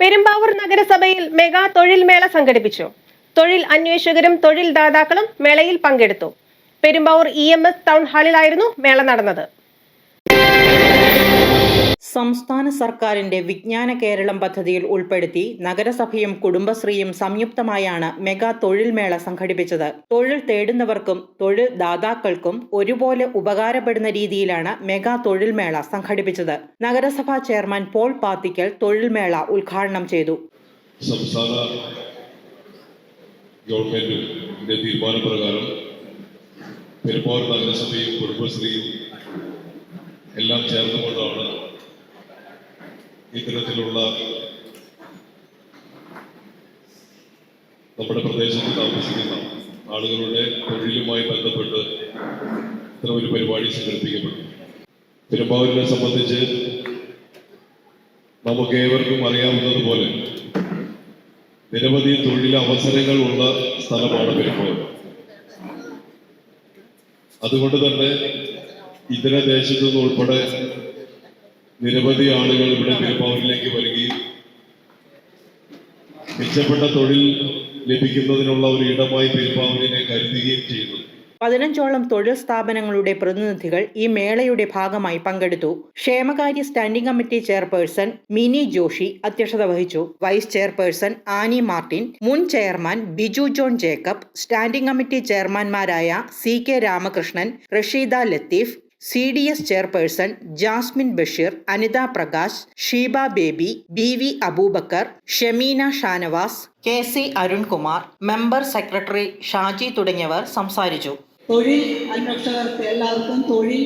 പെരുമ്പാവൂർ നഗരസഭയിൽ മെഗാ തൊഴിൽ മേള സംഘടിപ്പിച്ചു. തൊഴിൽ അന്വേഷകരും തൊഴിൽ ദാതാക്കളും മേളയിൽ പങ്കെടുത്തു. Perumbavoor E M S town ഹാളിലായിരുന്നു മേള നടന്നത്. സംസ്ഥാന സർക്കാരിന്റെ വിജ്ഞാന കേരളം പദ്ധതിയിൽ ഉൾപ്പെടുത്തി നഗരസഭയും കുടുംബശ്രീയും സംയുക്തമായാണ് മെഗാ തൊഴിൽ മേള സംഘടിപ്പിച്ചത്. തൊഴിൽ തേടുന്നവർക്കും തൊഴിൽ ദാതാക്കൾക്കും ഒരുപോലെ ഉപകാരപ്പെടുന്ന രീതിയിലാണ് മെഗാ തൊഴിൽ മേള സംഘടിപ്പിച്ചത്. നഗരസഭാ ചെയർമാൻ പോൾ പാത്തിക്കൽ തൊഴിൽ മേള ഉദ്ഘാടനം ചെയ്തു. എല്ലാം ചേർന്നുകൊണ്ടാണ് ഇത്തരത്തിലുള്ള നമ്മുടെ പ്രദേശത്ത് താമസിക്കുന്ന ആളുകളുടെ തൊഴിലുമായി ബന്ധപ്പെട്ട് ഇത്ര ഒരു പരിപാടി സംഘടിപ്പിക്കപ്പെട്ടു പെരുമ്പാവൂരിനെ സംബന്ധിച്ച് നമുക്ക് ഏവർക്കും അറിയാവുന്നതുപോലെ നിരവധി തൊഴിലവസരങ്ങൾ ഉള്ള സ്ഥലമാണ് പെരുമ്പാവൂർ. അതുകൊണ്ട് തന്നെ ഇതര ദേശത്തു നിന്ന് ഉൾപ്പെടെ നിരവധി ആളുകൾ ഇവിടെ തിരുപ്പാവൂരിലേക്ക് വരികയും മെച്ചപ്പെട്ട തൊഴിൽ ലഭിക്കുന്നതിനുള്ള ഒരു ഇടമായി തിരുപ്പാവൂരിനെ കരുതുകയും ചെയ്യുന്നു പതിനഞ്ചോളം തൊഴിൽ സ്ഥാപനങ്ങളുടെ പ്രതിനിധികൾ ഈ മേളയുടെ ഭാഗമായി പങ്കെടുത്തു. ക്ഷേമകാര്യ standing committee chairperson Mini Joshi അധ്യക്ഷത വഹിച്ചു. വൈസ് ചെയർപേഴ്സൺ ആനി മാർട്ടിൻ മുൻ chairman Biju John Jacob standing committee ചെയർമാൻമാരായ C K Ramakrishnan Rasheeda Latheef C D S chairperson Jasmine Basheer Anitha Prakash Sheeba Baby B V Aboobacker Shameena Shanavas K C Arunkumar member secretary Shaji തുടങ്ങിയവർ സംസാരിച്ചു. തൊഴിൽ അന്വേഷകർക്ക് എല്ലാവർക്കും തൊഴിൽ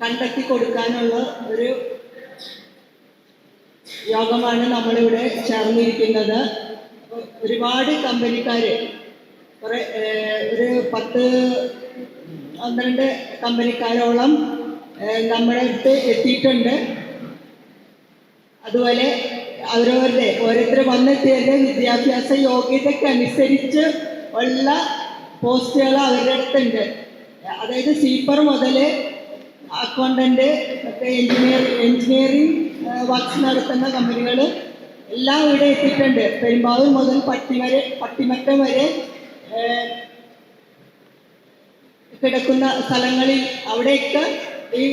കണ്ടെത്തി കൊടുക്കാനുള്ള ഒരു യോഗമാണ് നമ്മളിവിടെ ചേർന്നിരിക്കുന്നത്. ഒരുപാട് കമ്പനിക്കാർ ഒരു പത്ത് പന്ത്രണ്ട് കമ്പനിക്കാരോളം നമ്മുടെ അടുത്ത് എത്തിയിട്ടുണ്ട്. അതുപോലെ അവരവരുടെ ഓരോരുത്തർ വന്നെത്തിയതിന്റെ വിദ്യാഭ്യാസ യോഗ്യതയ്ക്ക് അനുസരിച്ച് ഉള്ള പോസ്റ്റുകൾ അവരുടെ അടുത്തുണ്ട്. അതായത് സീപ്പർ മുതൽ അക്കൗണ്ടന്റ് മറ്റേ എഞ്ചിനീയർ എഞ്ചിനീയറിംഗ് വർക്ക്സ് നടത്തുന്ന കമ്പനികൾ എല്ലാം ഇവിടെ എത്തിയിട്ടുണ്ട്. പെരുമ്പാവൂർ മുതൽ പട്ടി വരെ പട്ടിമറ്റം വരെ കിടക്കുന്ന സ്ഥലങ്ങളിൽ അവിടെയൊക്കെ ഈ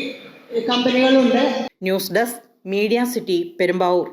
കമ്പനികളുണ്ട്. News desk media city Perumbavoor.